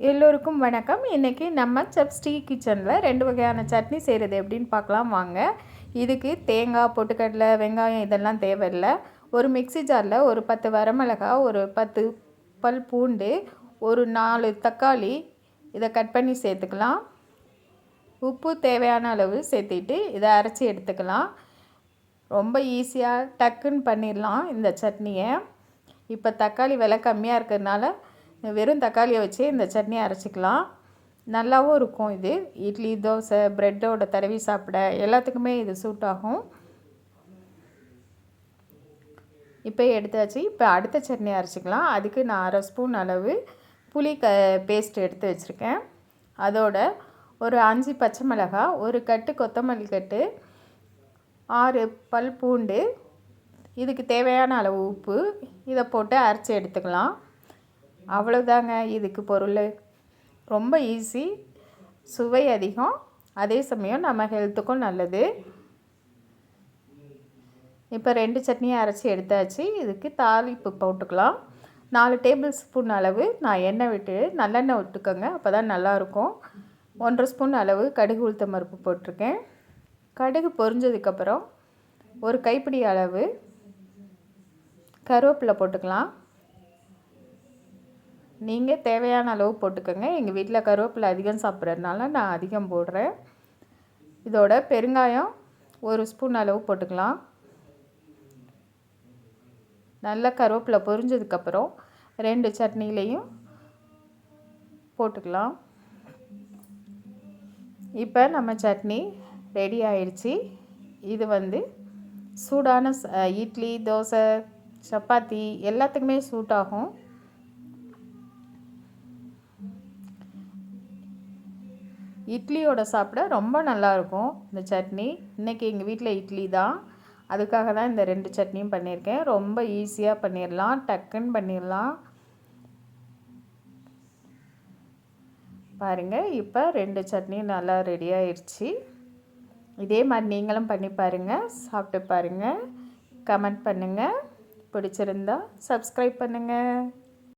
எல்லோருக்கும் வணக்கம். இன்றைக்கி நம்ம சப்ஸ்டி கிச்சனில் ரெண்டு வகையான சட்னி செய்கிறது எப்படின்னு பார்க்கலாம் வாங்க. இதுக்கு தேங்காய் பொட்டுக்கடலை வெங்காயம் இதெல்லாம் தேவையில்லை. ஒரு மிக்ஸி ஜாரில் ஒரு பத்து வரமிளகா ஒரு பத்து பல் பூண்டு ஒரு நாலு தக்காளி இதை கட் பண்ணி சேர்த்துக்கலாம். உப்பு தேவையான அளவு சேர்த்திட்டு இதை அரைச்சி எடுத்துக்கலாம். ரொம்ப ஈஸியாக டக்குன்னு பண்ணிடலாம் இந்த சட்னியை. இப்போ தக்காளி விலை கம்மியாக இருக்கிறதுனால வெறும் தக்காளியை வச்சு இந்த சட்னி அரைச்சிக்கலாம். நல்லாவும் இருக்கும் இது. இட்லி தோசை ப்ரெட்டோட தடவி சாப்பிட எல்லாத்துக்குமே இது சூட் ஆகும். இப்போ எடுத்தாச்சு. இப்போ அடுத்த சட்னி அரைச்சிக்கலாம். அதுக்கு நான் அரை ஸ்பூன் அளவு புளி க பேஸ்ட் எடுத்து வச்சுருக்கேன். அதோட ஒரு அஞ்சு பச்சை மிளகாய் ஒரு கட்டு கொத்தமல்லி கட்டு ஆறு பல் பூண்டு இதுக்கு தேவையான அளவு உப்பு இதை போட்டு அரைச்சி எடுத்துக்கலாம். அவ்வளோதாங்க இதுக்கு பொருள். ரொம்ப ஈஸி சுவை அதிகம். அதே சமயம் நம்ம ஹெல்த்துக்கும் நல்லது. இப்போ ரெண்டு சட்னியை அரைச்சி எடுத்தாச்சு. இதுக்கு தாளிப்பு போட்டுக்கலாம். நாலு டேபிள் ஸ்பூன் அளவு நான் எண்ணெய் விட்டு நல்லெண்ணெய் விட்டுக்கோங்க. அப்போ தான் நல்லாயிருக்கும். ஒன்றரை ஸ்பூன் அளவு கடுகு உளுத்த மருப்பு போட்டிருக்கேன். கடுகு பொரிஞ்சதுக்கப்புறம் ஒரு கைப்பிடி அளவு கருவேப்பிலை போட்டுக்கலாம். நீங்கள் தேவையான அளவு போட்டுக்கோங்க. எங்கள் வீட்டில் கருவேப்பிலை அதிகம் சாப்பிட்றதுனால நான் அதிகம் போடுறேன். இதோட பெருங்காயம் ஒரு ஸ்பூன் அளவு போட்டுக்கலாம். நல்லா கருவேப்பிலை பொரிஞ்சதுக்கப்புறம் ரெண்டு சட்னிலையும் போட்டுக்கலாம். இப்போ நம்ம சட்னி ரெடி ஆயிடுச்சு. இது வந்து சூடான இட்லி தோசை சப்பாத்தி எல்லாத்துக்குமே சூட் ஆகும் இட்லியோட சாப்பிட ரொம்ப நல்லாயிருக்கும் இந்த சட்னி. இன்றைக்கி எங்கள் வீட்டில் இட்லி தான். அதுக்காக தான் இந்த ரெண்டு சட்னியும் பண்ணியிருக்கேன். ரொம்ப ஈஸியாக பண்ணிடலாம் டக்குன்னு பண்ணிடலாம் பாருங்கள் இப்போ ரெண்டு சட்னியும் நல்லா ரெடி ஆயிடுச்சு இதே மாதிரி நீங்களும் பண்ணி பாருங்கள் சாப்பிட்டு பாருங்கள் கமெண்ட் பண்ணுங்கள் பிடிச்சிருந்தா சப்ஸ்கிரைப் பண்ணுங்கள்